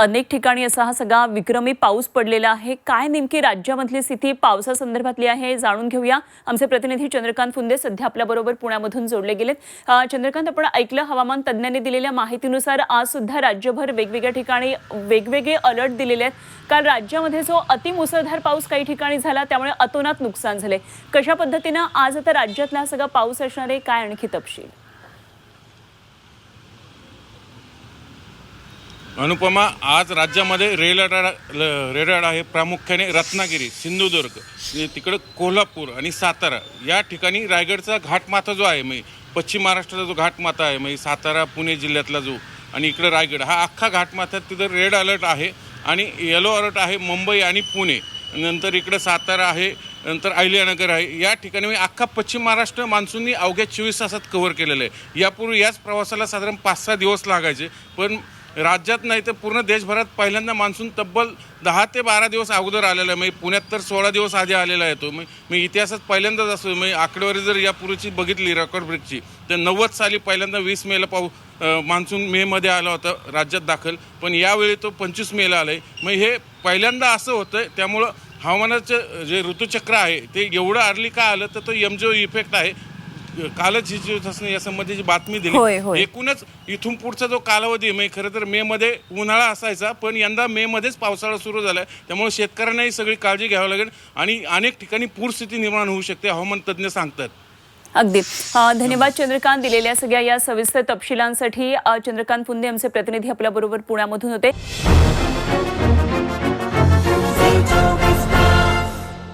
अनेक ठिकाणी असा हा सगळा विक्रमी पाऊस पडलेला आहे. काय नेमकी राज्यामधली स्थिती पावसासंदर्भातली आहे जाणून घेऊया. आमचे प्रतिनिधी चंद्रकांत फुंदे सध्या आपल्याबरोबर पुण्यामधून जोडले गेलेत. चंद्रकांत आपण ऐकलं हवामान तज्ज्ञांनी दिलेल्या माहितीनुसार आज सुद्धा राज्यभर वेगवेगळ्या ठिकाणी वेगवेगळे अलर्ट दिलेले आहेत. काल राज्यामध्ये जो अतिमुसळधार पाऊस काही ठिकाणी झाला त्यामुळे अतोनात नुकसान झाले. कशा पद्धतीनं आज आता राज्यातला हा सगळा पाऊस असणार आहे? काय आणखी तपशील? अनुपमा आज राज्यामध्ये रेल अलर्ट रेड आहे प्रामुख्याने रत्नागिरी सिंधुदुर्ग हे तिकडं कोल्हापूर आणि सातारा या ठिकाणी रायगडचा घाटमाथा जो आहे म्हणजे पश्चिम महाराष्ट्राचा जो घाटमाथा आहे म्हणजे सातारा पुणे जिल्ह्यातला जो आणि इकडं रायगड हा अख्खा घाटमाथ्यात तिथं रेड अलर्ट आहे आणि येलो अलर्ट आहे मुंबई आणि पुणे. नंतर इकडं सातारा आहे नंतर अहिल्यानगर आहे. या ठिकाणी मी अख्खा पश्चिम महाराष्ट्र मान्सूननी अवघ्या चोवीस तासात कव्हर केलेलं आहे. यापूर्वी याच प्रवासाला साधारण पाच सहा दिवस लागायचे पण राज्यात नाही तर पूर्ण देशभरात पहिल्यांदा मान्सून तब्बल दहा ते बारा दिवस अगोदर आलेला आहे. म्हणजे पुण्यात तर सोळा दिवस आधी आलेला आहे तो. मग इतिहासात पहिल्यांदाच असतो. म्हणजे आकडेवारी जर यापूर्वीची बघितली रेकॉर्ड ब्रेकची तर नव्वद साली पहिल्यांदा वीस मेला पाऊ मान्सून मेमध्ये आला होता राज्यात दाखल. पण यावेळी तो पंचवीस मेला आला आहे मग हे पहिल्यांदा असं होतं त्यामुळं हवामानाचं जे ऋतुचक्र आहे ते एवढं अर्ली का आलं तर तो एमजीओ इफेक्ट आहे. कालच ही जी या संबंधीची बातमी दिली. एकूणच इथून पुढचा जो कालावधी आहे, म्हणजे खरं तर मे मध्ये उन्हाळा असायचा पण यंदा मे मध्येच पावसाळा सुरू झालाय. त्यामुळे शेतकऱ्यांनाही सगळी काळजी घ्यावी लागेल आणि अनेक ठिकाणी पूरस्थिती निर्माण होऊ शकते हवामान तज्ज्ञ सांगतात. अगदी. धन्यवाद चंद्रकांत दिलेल्या सगळ्या या सविस्तर तपशिलांसाठी. चंद्रकांत पुंदे आमचे प्रतिनिधी आपल्याबरोबर पुण्यामधून होते.